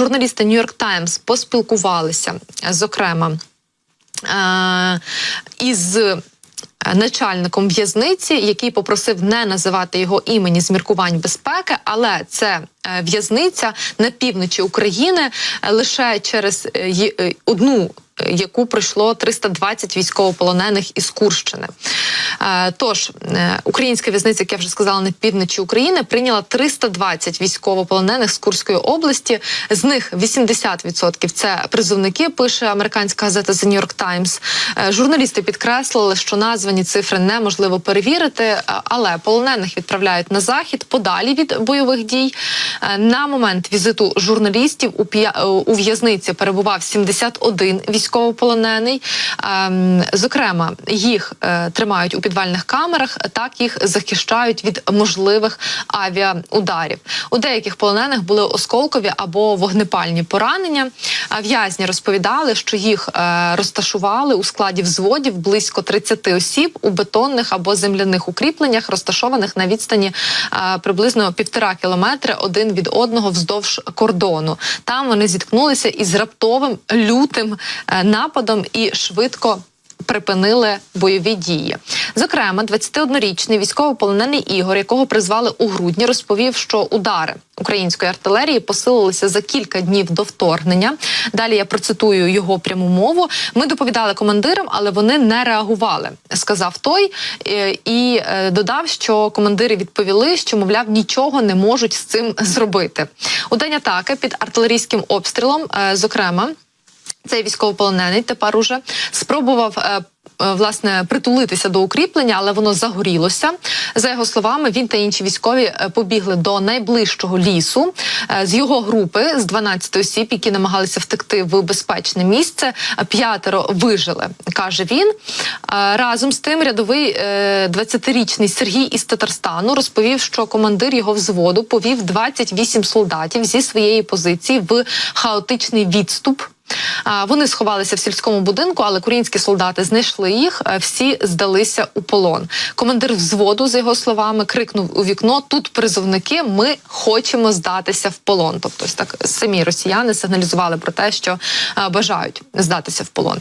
журналісти Нью-Йорк Таймс поспілкувалися, зокрема е, із. Начальником в'язниці, який попросив не називати його імені з міркувань безпеки, але це е, в'язниця на півночі України е, лише через одну. Яку пройшло 320 військовополонених із Курщини. Е, Тож е, українська в'язниця, як я вже сказала, на півночі України прийняла 320 військовополонених з Курської області. З них 80% – це призовники. Пише американська газета The New York Times. Е, Журналісти підкреслили, що названі цифри неможливо перевірити, але полонених відправляють на захід подалі від бойових дій. На момент візиту журналістів у в'язниці перебував 71 військовополонений. Ем, Зокрема, їх е, тримають у підвальних камерах, так їх захищають від можливих авіаударів. У деяких полонених були осколкові або вогнепальні поранення. В'язні розповідали, що їх е, розташували у складі взводів близько 30 осіб у бетонних або земляних укріпленнях, розташованих на відстані е, приблизно півтора кілометри один від одного вздовж кордону. Там вони зіткнулися із раптовим лютим нападом і швидко. Припинили бойові дії. Зокрема, 21-річний військовополонений Ігор, якого призвали у грудні, розповів, що удари української артилерії посилилися за кілька днів до вторгнення. Далі я процитую його пряму мову. Ми доповідали командирам, але вони не реагували. Сказав той е, і е, додав, що командири відповіли, що мовляв нічого не можуть з цим зробити. У день атаки під артилерійським обстрілом, е, зокрема. Цей військовополонений тепер уже спробував. е, е, Власне, притулитися до укріплення, але воно загорілося. За його словами, він та інші військові е, побігли до найближчого лісу. З його групи з 12 осіб, які намагалися втекти в безпечне місце, п'ятеро вижили, каже він. Разом з тим, рядовий е, 20-річний Сергій із Татарстану розповів, що командир його взводу повів 28 солдатів зі своєї позиції в хаотичний відступ. Вони сховалися в сільському будинку, але українські солдати знайшли їх. е, Всі здалися у полон. Командир взводу, за його словами, крикнув у вікно: тут призовники, ми хочемо здатися в полон. Тобто, ось так самі росіяни сигналізували про те, що е, бажають здатися в полон.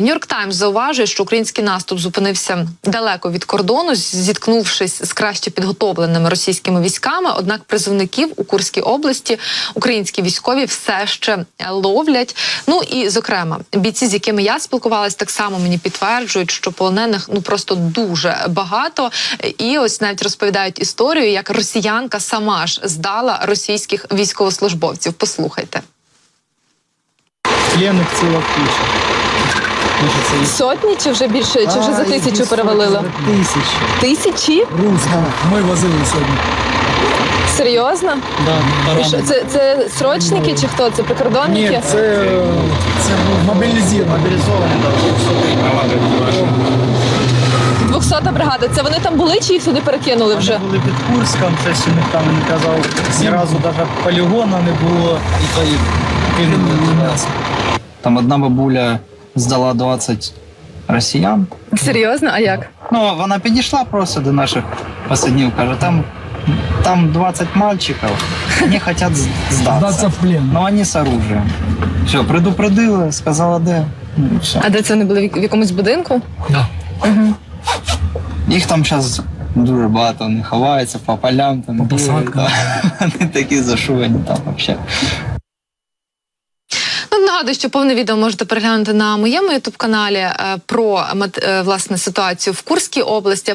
Нью-Йорк Таймс зауважує, що український наступ зупинився далеко від кордону, зіткнувшись з краще підготовленими російськими військами. Однак призовників у Курській області українські військові все ще ловлять. Ну і зокрема, бійці, з якими я спілкувалась, так само мені підтверджують, що полонених ну просто дуже багато. І ось навіть розповідають історію, як росіянка сама ж здала російських військовослужбовців. Послухайте. Пленных ціла куча. Сотні чи вже більше, чи вже за тисячу перевалили? За тисячі. Тисячі? Русська. Ми возили сьогодні. Серйозно? Да, І що, це, це срочники чи хто? Це прикордонники? Ні, це, це був мобілізований. Мобілізований, 200 бригада. Це вони там були чи їх сюди перекинули вже? Вони були під Курском, це ще ніхто не казав. Ні разу навіть полігона не було. І то їх кинули туди. Там одна бабуля здала 20 росіян. Серйозно? А як? Ну, вона підійшла просто до наших посаднів, каже, там, там 20 мальчиків, вони хочуть з- Здатися здатися. в плен. Ну, вони з оружием. Все, предупредили, сказала, де. Ну, і все. А де це вони були в якомусь будинку? Да. Їх там зараз дуже багато, вони ховаються по полям, там По бігають, посадкам. да. Вони такі зашувані там взагалі. Ну, нагадую, що повне відео можете переглянути на моєму ютуб каналі про мат- е, власне ситуацію в Курській області.